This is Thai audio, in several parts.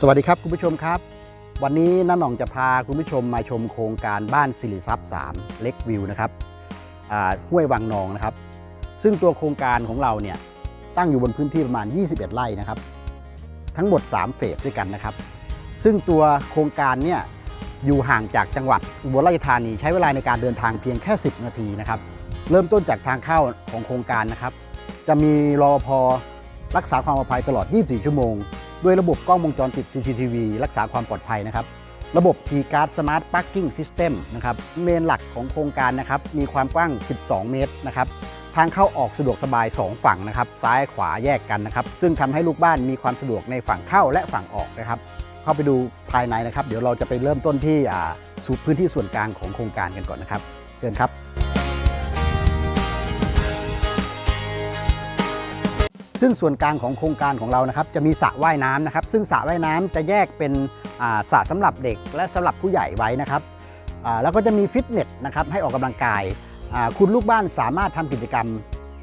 สวัสดีครับคุณผู้ชมครับ วันนี้น้าหน่องจะพาคุณผู้ชมมาชมโครงการบ้านสิริทรัพย์3เล็กวิวนะครับห้วยวังนองนะครับ ซึ่งตัวโครงการของเราเนี่ยตั้งอยู่บนพื้นที่ประมาณ 21 ไร่นะครับ ทั้งหมด 3 เฟสด้วยกันนะครับ ซึ่งตัวโครงการเนี่ยอยู่ห่างจากจังหวัดอุบลราชธานีใช้เวลาในการเดินทางเพียงแค่ 10 นาทีนะครับ เริ่มต้นจากทางเข้าของโครงการนะครับ จะมีรอพอรักษาความปลอดภัยตลอด 24 ชั่วโมง ด้วยระบบกล้องวงจรปิด CCTV รักษาความปลอดภัยนะครับ ระบบ T-Card Smart Parking System นะครับ เมนหลักของโครงการนะครับ มีความกว้าง 12 เมตรนะครับ ทางเข้าออกสะดวกสบาย 2 ฝั่งนะครับ ซ้ายขวาแยกกันนะครับ ซึ่งทำให้ลูกบ้านมีความสะดวกในฝั่งเข้าและฝั่งออกนะครับ เข้าไปดูภายในนะครับ เดี๋ยวเราจะไปเริ่มต้นที่สูบพื้นที่ส่วนกลางของโครงการกันก่อนนะครับ เชิญครับ ซึ่งส่วนกลางของโครงการของเรานะครับจะมีสระว่ายน้ำนะครับ ซึ่งสระว่ายน้ำจะแยกเป็นสระสำหรับเด็ก และสำหรับผู้ใหญ่ไว้นะครับแล้วก็จะมีฟิตเนสนะครับให้ออกกำลังกาย คุณลูกบ้านสามารถทำกิจกรรม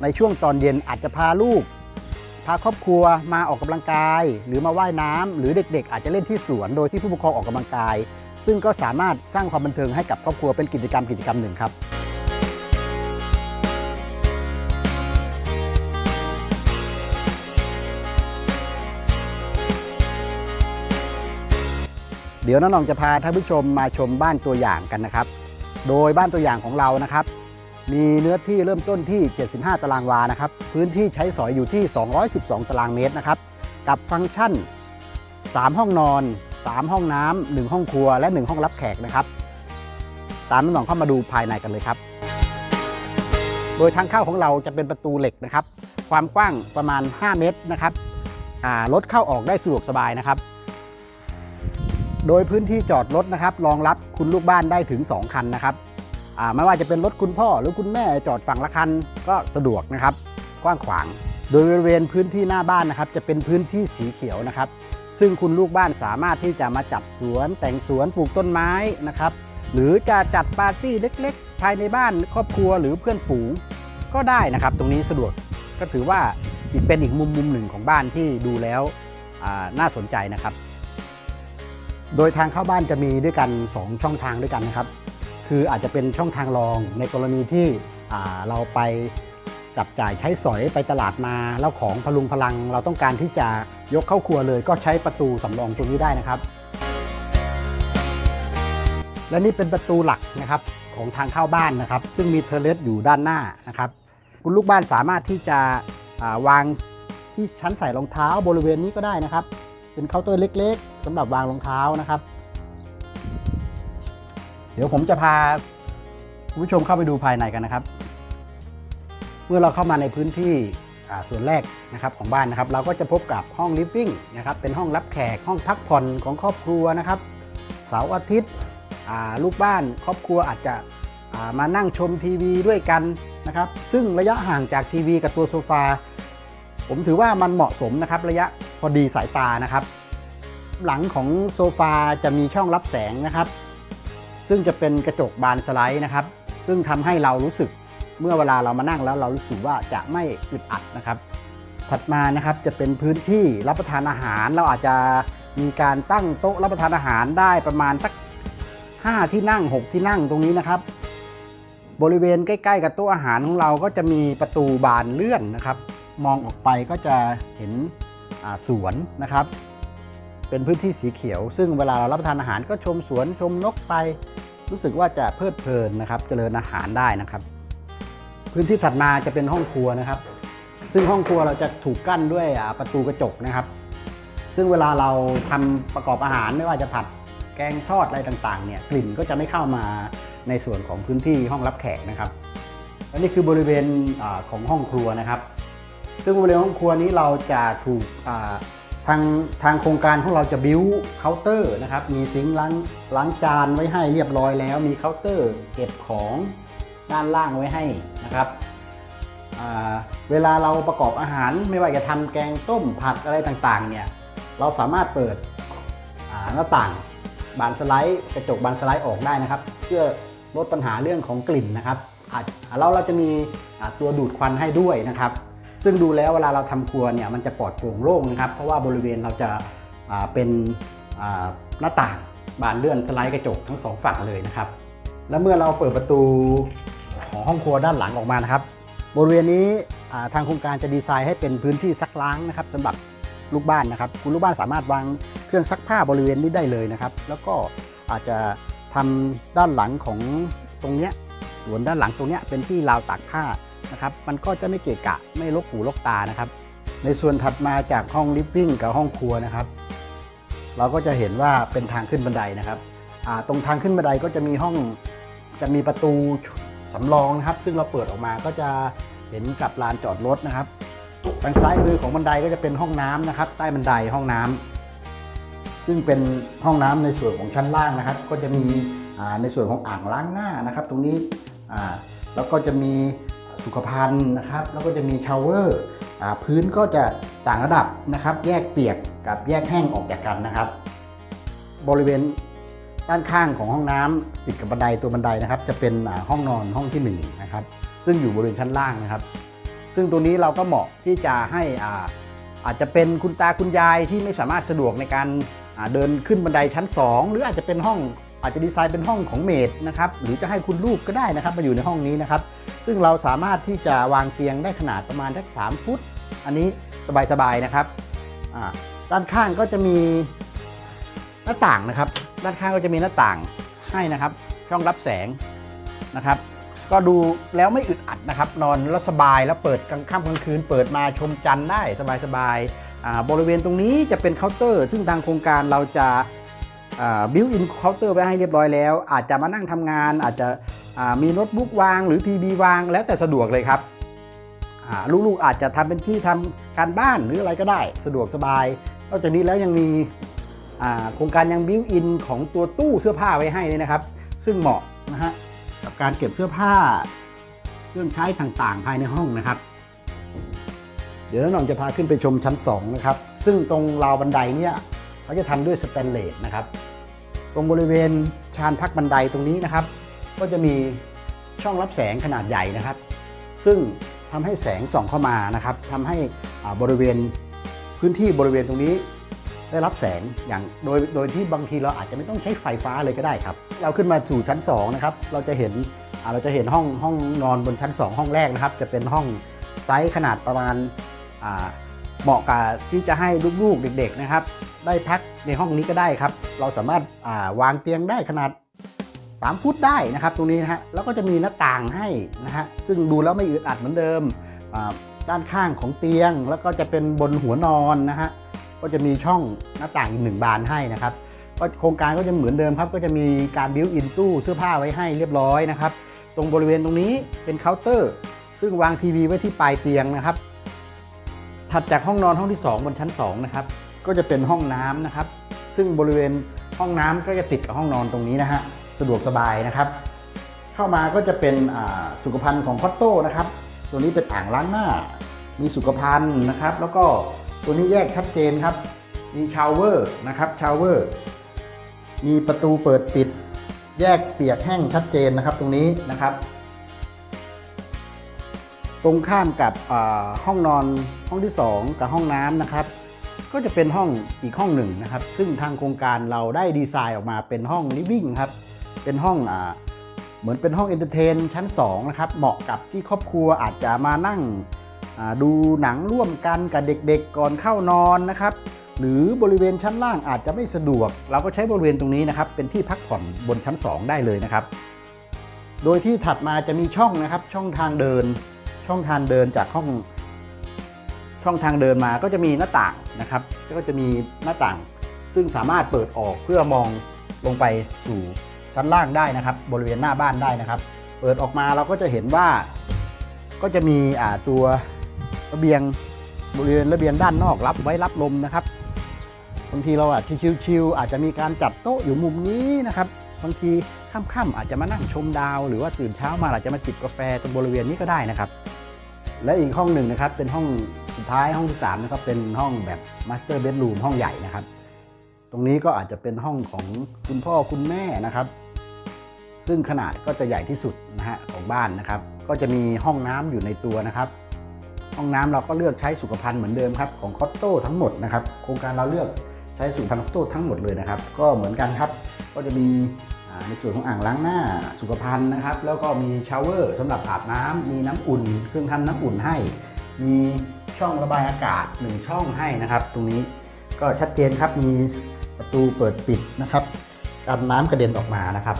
ในช่วงตอนเย็นอาจจะพาลูก พาครอบครัวมาออกกำลังกาย หรือมาว่ายน้ำหรือเด็ก ๆ อาจจะเล่นที่สวนโดยที่ผู้ปกครองออกกำลังกาย ซึ่งก็สามารถสร้างความบันเทิงให้กับครอบครัวเป็นกิจกรรมกิจกรรมหนึ่งครับ เดี๋ยวน้องจะพาท่านผู้ชมมาชมบ้านตัวอย่างกันนะครับ โดยบ้านตัวอย่างของเรานะครับ มีเนื้อที่เริ่มต้นที่ 75 ตารางวานะครับ พื้นที่ใช้สอยอยู่ที่ 212 ตารางเมตรนะครับ กับฟังก์ชัน 3 ห้องนอน 3 ห้องน้ำ1ห้องครัว และ 1 ห้องรับแขกนะครับ ตามน้องหนองเข้ามาดูภายในกันเลยครับ โดยทางเข้าของเราจะเป็นประตูเหล็กนะครับ ความกว้างประมาณ 5 เมตรนะครับรถเข้าออกได้สะดวกสบายนะครับ โดยพื้นที่จอดรถนะครับรองรับคุณลูกบ้านได้ถึง 2 คันนะครับไม่ว่าจะเป็นรถคุณพ่อหรือคุณแม่จอดฝั่งละคันก็สะดวกนะครับกว้างขวาง โดยบริเวณพื้นที่หน้าบ้านนะครับ จะเป็นพื้นที่สีเขียวนะครับ ซึ่งคุณลูกบ้านสามารถที่จะมาจัดสวนแต่งสวนปลูกต้นไม้นะครับ หรือจะจัดปาร์ตี้เล็ก ๆ ภายในบ้านครอบครัวหรือเพื่อนฝูงก็ได้นะครับ ตรงนี้สะดวกก็ถือว่าอีกเป็นอีกมุมมุมหนึ่งของบ้านที่ดูแล้วน่าสนใจนะครับ โดยทางเข้าบ้านจะมีด้วยกัน 2 ช่องทางด้วยกันนะครับ คืออาจจะเป็นช่องทางรองในกรณีที่เราไปจับจ่ายใช้สอยไปตลาดมาแล้วของพลุงพลัง เราต้องการที่จะยกเข้าครัวเลย ก็ใช้ประตูสำรองตัวนี้ได้นะครับ และนี่เป็นประตูหลักนะครับของทางเข้าบ้านนะครับ ซึ่งมีเทอร์เลสอยู่ด้านหน้านะครับ คุณลูกบ้านสามารถที่จะาวางที่ชั้นใส่รองเท้าบริเวณนี้ก็ได้นะครับ เป็นเคาน์เตอร์เล็ก ๆ สำหรับวางรองเท้านะครับ เดี๋ยวผมจะพาคุณผู้ชมเข้าไปดูภายในกันนะครับ เมื่อเราเข้ามาในพื้นที่ส่วนแรกนะครับของบ้านนะครับ เราก็จะพบกับห้องลิฟวิ่งนะครับ เป็นห้องรับแขกห้องพักผ่อนของครอบครัวนะครับเสาร์อาทิตย์ลูกบ้านครอบครัวอาจจะามานั่งชมทีวีด้วยกันนะครับ ซึ่งระยะห่างจากทีวีกับตัวโซฟา ผมถือว่ามันเหมาะสมนะครับ ระยะพอดีสายตานะครับ หลังของโซฟาจะมีช่องรับแสงนะครับ ซึ่งจะเป็นกระจกบานสไลด์นะครับ ซึ่งทำให้เรารู้สึกเมื่อเวลาเรามานั่งแล้วเรารู้สึกว่าจะไม่อึดอัดนะครับ ถัดมานะครับจะเป็นพื้นที่รับประทานอาหาร เราอาจจะมีการตั้งโต๊ะรับประทานอาหารได้ประมาณสัก 5 ที่นั่ง 6 ที่นั่งตรงนี้นะครับ บริเวณใกล้ๆ กับโต๊ะอาหารของเราก็จะมีประตูบานเลื่อนนะครับ มองออกไปก็จะเห็นสวนนะครับ เป็นพื้นที่สีเขียว ซึ่งเวลาเรารับประทานอาหารก็ชมสวนชมนกไปรู้สึกว่าจะเพลิดเพลินนะครับเจริญอาหารได้นะครับ พื้นที่ถัดมาจะเป็นห้องครัวนะครับ ซึ่งห้องครัวเราจะถูกกั้นด้วยประตูกระจกนะครับ ซึ่งเวลาเราทำประกอบอาหารไม่ว่าจะผัดแกงทอดอะไรต่างๆเนี่ยกลิ่นก็จะไม่เข้ามาในส่วนของพื้นที่ห้องรับแขกนะครับและนี่คือบริเวณอของห้องครัวนะครับ ซึ่งบริเวณห้องครัวนี้เราจะถูก ทางทางโครงการของเราจะบิวเคาน์เตอร์นะครับ มีซิงค์ล้างล้างจานไว้ให้เรียบร้อยแล้ว มีเคาน์เตอร์เก็บของด้านล่างไว้ให้นะครับ เวลาเราประกอบอาหารไม่ว่าจะทำแกงต้มผัดอะไรต่างๆเนี่ยเราสามารถเปิดหน้าต่างบานสไลด์กระจกบานสไลด์ออกได้นะครับ เพื่อลดปัญหาเรื่องของกลิ่นนะครับอาจเราเราจะมีตัวดูดควันให้ด้วยนะครับ ซึ่งดูแล้วเวลาเราทำครัวเนี่ยมันจะปลอดโปร่งโล่งนะครับ เพราะว่าบริเวณเราจะาเป็นหน้าต่างบานเลื่อนสไลด์กระจกทั้งสองฝั่งเลยนะครับ แล้วเมื่อเราเปิดประตูของห้องครัวด้านหลังออกมานะครับ บริเวณนี้ทางโครงการจะดีไซน์ให้เป็นพื้นที่ซักล้างนะครับสำหรับลูกบ้านนะครับ คุณลูกบ้านสามารถวางเครื่องซักผ้าบริเวณนี้ได้เลยนะครับ แล้วก็อาจจะทำด้านหลังของตรงเนี้ยส่วนด้านหลังตรงเนี้ยเป็นที่ราวตากผ้า นะครับ มันก็จะไม่เกะกะไม่ลกหูลกตานะครับ ในส่วนถัดมาจากห้องลิฟวิ่งกับห้องครัวนะครับ เราก็จะเห็นว่าเป็นทางขึ้นบันไดนะครับตรงทางขึ้นบันไดก็จะมีห้องจะมีประตูสำรองนะครับ ซึ่งเราเปิดออกมาก็จะเห็นกับลานจอดรถนะครับทางซ้ายมือของบันไดก็จะเป็นห้องน้ำนะครับ ใต้บันไดห้องน้ำซึ่งเป็นห้องน้ำในส่วนของชั้นล่างนะครับ ก็จะมีในส่วนของอ่างล้างหน้านะครับ ตรงนี้แล้วก็จะมี สุขภัณฑ์นะครับ แล้วก็จะมีชาวเวอร์พื้นก็จะต่างระดับนะครับ แยกเปียกกับแยกแห้งออกจากกันนะครับ บริเวณด้านข้างของห้องน้ำติดกับบันไดตัวบันไดนะครับ จะเป็นห้องนอนห้องที่หนึ่งนะครับซึ่งอยู่บริเวณชั้นล่างนะครับ ซึ่งตัวนี้เราก็เหมาะที่จะให้อาจจะเป็นคุณตาคุณยายที่ไม่สามารถสะดวกในการเดินขึ้นบันไดชั้น 2 หรืออาจจะเป็นห้อง อาจจะดีไซน์เป็นห้องของเมดนะครับหรือจะให้คุณลูกก็ได้นะครับมาอยู่ในห้องนี้นะครับ ซึ่งเราสามารถที่จะวางเตียงได้ขนาดประมาณสักสามฟุต อันนี้สบายๆนะครับด้านข้างก็จะมีหน้าต่างนะครับ ด้านข้างก็จะมีหน้าต่างให้นะครับ ช่องรับแสงนะครับ ก็ดูแล้วไม่อึดอัดนะครับ นอนแล้วสบายแล้วเปิดกลางค่ำกลางคืน เปิดมาชมจันทร์ได้สบายๆบริเวณตรงนี้จะเป็นเคาน์เตอร์ ซึ่งทางโครงการเราจะ บิวอินเคาน์เตอร์ไว้ให้เรียบร้อยแล้ว อาจจะมานั่งทำงาน อาจจะมีโน้ตบุ๊กวาง หรือทีวีวางแล้วแต่สะดวกเลยครับลูกๆอาจจะทำเป็นที่ทำการบ้านหรืออะไรก็ได้ สะดวกสบายนอกจากนี้แล้วยังมีโครงการยังบิวอินของตัวตู้เสื้อผ้าไว้ให้เลยนะครับ ซึ่งเหมาะนะฮะกับการเก็บเสื้อผ้าเครื่องใช้ต่างๆ ภายในห้องนะครับ เดี๋ยวน้องหน่องจะพาขึ้นไปชมชั้น 2 นะครับ ซึ่งตรงราวบันไดเนี่ย เขาจะทำด้วยสแตนเลสนะครับ ตรงบริเวณชานพักบันไดตรงนี้นะครับ ก็จะมีช่องรับแสงขนาดใหญ่นะครับ ซึ่งทำให้แสงส่องเข้ามานะครับทำให้บริเวณพื้นที่บริเวณตรงนี้ได้รับแสงอย่างโดยโดยที่บางทีเราอาจจะไม่ต้องใช้ไฟฟ้าเลยก็ได้ครับ เราขึ้นมาสู่ชั้น2นะครับเราจะเห็นเราจะเห็นห้องห้องนอนบนชั้น 2 ห้องแรกนะครับ จะเป็นห้องไซส์ขนาดประมาณ เหมาะกับที่จะให้ลูกๆเด็กๆนะครับ ได้พักในห้องนี้ก็ได้ครับ เราสามารถาวางเตียงได้ขนาด 3 ฟุตได้นะครับ ตรงนี้นะฮะแล้วก็จะมีหน้าต่างให้นะฮะซึ่งดูแล้วไม่อึดอัดเหมือนเดิมด้านข้างของเตียง แล้วก็จะเป็นบนหัวนอนนะฮะก็จะมีช่องหน้าต่างอีกหนึ่งบานให้นะครับก็โครงการก็จะเหมือนเดิมครับ ก็จะมีการบิวอินตู้เสื้อผ้าไว้ให้เรียบร้อยนะครับ ตรงบริเวณตรงนี้เป็นเคาน์เตอร์ ซึ่งวางทีวีไว้ที่ปลายเตียงนะครับ ถัดจากห้องนอนห้องที่ 2 บนชั้น2นะครับก็จะเป็นห้องน้ำนะครับ ซึ่งบริเวณห้องน้ำก็จะติดกับห้องนอนตรงนี้นะฮะสะดวกสบายนะครับ เข้ามาก็จะเป็นอ่าสุขภัณฑ์ของคอตโต้นะครับ ตัวนี้เป็นอ่างล้างหน้า มีสุขภัณฑ์นะครับ แล้วก็ตัวนี้แยกชัดเจนครับ มีชาวเวอร์นะครับชาวเวอร์มีประตูเปิดปิด แยกเปียกแห้งชัดเจนนะครับตรงนี้นะครับ ตรงข้ามกับห้องนอนห้องที่ 2 กับห้องน้ำนะครับ ก็จะเป็นห้องอีกห้องหนึ่งนะครับ ซึ่งทางโครงการเราได้ดีไซน์ออกมาเป็นห้องลิฟวิ่งครับเป็นห้องอเหมือนเป็นห้องเอนเตอร์เทนชั้น2นะครับเหมาะกับที่ครอบครัวอาจจะมานั่งดูหนังร่วมกันกับเด็กๆก่อนเข้านอนนะครับหรือบริเวณชั้นล่างอาจจะไม่สะดวก เราก็ใช้บริเวณตรงนี้นะครับ เป็นที่พักผ่อนบนชั้น 2 ได้เลยนะครับ โดยที่ถัดมาจะมีช่องนะครับช่องทางเดิน ช่องทางเดินจากห้องช่องทางเดินมาก็จะมีหน้าต่างนะครับ ก็จะมีหน้าต่าง ซึ่งสามารถเปิดออกเพื่อมองลงไปสู่ชั้นล่างได้นะครับ บริเวณหน้าบ้านได้นะครับ เปิดออกมาเราก็จะเห็นว่าก็จะมีอ่าตัวระเบียงบริเวณระเบียงด้านนอกรับไว้รับลมนะครับบางทีเราอาจจะชิวๆอาจจะมีการจัดโต๊ะอยู่มุมนี้นะครับบางทีค่ำๆอาจจะมานั่งชมดาว หรือว่าตื่นเช้ามาอาจจะมาจิบกาแฟตรงบริเวณนี้ก็ได้นะครับ และอีกห้องหนึ่งนะครับเป็นห้องสุดท้ายห้องที่3นะครับเป็นห้องแบบมาสเตอร์เบดรูมห้องใหญ่นะครับ ตรงนี้ก็อาจจะเป็นห้องของคุณพ่อคุณแม่นะครับ ซึ่งขนาดก็จะใหญ่ที่สุดนะฮะของบ้านนะครับ ก็จะมีห้องน้ำอยู่ในตัวนะครับ ห้องน้ำเราก็เลือกใช้สุขภัณฑ์เหมือนเดิมครับของคอตโต้ทั้งหมดนะครับโครงการเราเลือกใช้สูตรพันธุ์โต้ทั้งหมดเลยนะครับ ก็เหมือนกันครับ ก็จะมี ในส่วนของอ่างล้างหน้าสุขภัณฑ์นะครับ แล้วก็มีชาวเวอร์สำหรับอาบน้ำมีน้ำอุ่น เครื่องทำน้ำอุ่นให้ มีช่องระบายอากาศ1ช่องให้นะครับ ตรงนี้ก็ชัดเจนครับมีประตูเปิดปิดนะครับกันน้ำกระเด็นออกมานะครับ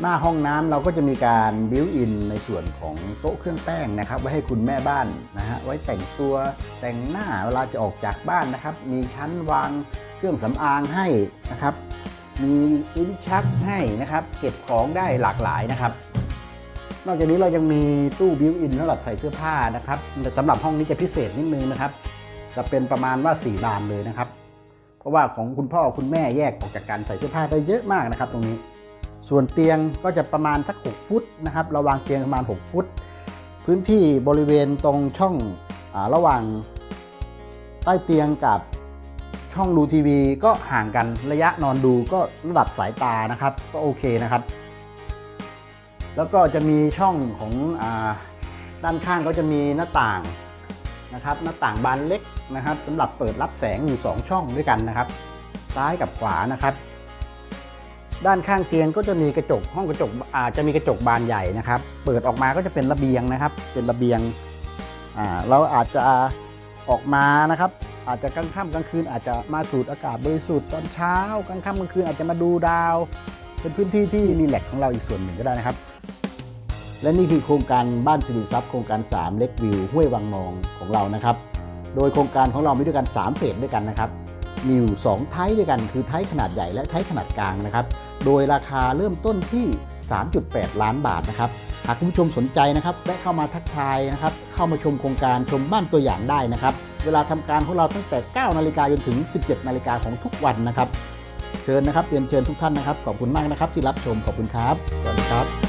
หน้าห้องน้ำเราก็จะมีการบิวอินในส่วนของโต๊ะเครื่องแป้งนะครับ ไว้ให้คุณแม่บ้านนะฮะไว้แต่งตัวแต่งหน้าเวลาจะออกจากบ้านนะครับ มีชั้นวางเครื่องสำอางให้นะครับ มีลิ้นชักให้นะครับ เก็บของได้หลากหลายนะครับ นอกจากนี้เรายังมีตู้บิวอินสำหรับใส่เสื้อผ้านะครับแต่สำหรับห้องนี้จะพิเศษนิดนึงนะครับ จะเป็นประมาณว่า4ลานเลยนะครับ เพราะว่าของคุณพ่อคุณแม่แยกออกจากการใส่เสื้อผ้าได้เยอะมากนะครับ ตรงนี้ ส่วนเตียงก็จะประมาณสัก 6 ฟุตนะครับเราวางเตียงประมาณ 6 ฟุต พื้นที่บริเวณตรงช่องอระหว่างใต้เตียงกับ ช่องดูทีวีก็ห่างกันระยะนอนดูก็ระดับสายตานะครับ ก็โอเคนะครับ แล้วก็จะมีช่องของอด้านข้างก็จะมีหน้าต่างนะครับ หน้าต่างบานเล็กนะครับสำหรับเปิดรับแสงอยู่ 2 ช่องด้วยกันนะครับ ซ้ายกับขวานะครับ ด้านข้างเตียงก็จะมีกระจกห้องกระจกอาจจะมีกระจกบานใหญ่นะครับ เปิดออกมาก็จะเป็นระเบียงนะครับ เป็นระเบียงเราอาจจะออกมานะครับ อาจจะกลางค่ำกลางคืนอาจจะมาสูดอากาศบริสุทธิ์ตอนเช้ากลางค่ำกลางคืนอาจจะมาดูดาว เป็นพื้นที่ที่รีแลกของเราอีกส่วนหนึ่งก็ได้นะครับ และนี่คือโครงการบ้านสิริทรัพย์โครงการ 3 เล็กวิวห้วยวังนองของเรานะครับ โดยโครงการของเรามีด้วยกัน 3เฟสด้วยกันนะครับมีอยู่2ไทป์ด้วยกันคือไทป์ขนาดใหญ่และไทป์ขนาดกลางนะครับ โดยราคาเริ่มต้นที่ 3.8 ล้านบาทนะครับหากคุณผู้ชมสนใจนะครับแวะเข้ามาทักทายนะครับ เข้ามาชมโครงการชมบ้านตัวอย่างได้นะครับ เวลาทำการของเราตั้งแต่ 9 นาฬิกาจนถึง 17 นาฬิกาของทุกวันนะครับ เชิญนะครับเรียนเชิญทุกท่านนะครับ ขอบคุณมากนะครับที่รับชมขอบคุณครับ สวัสดีครับ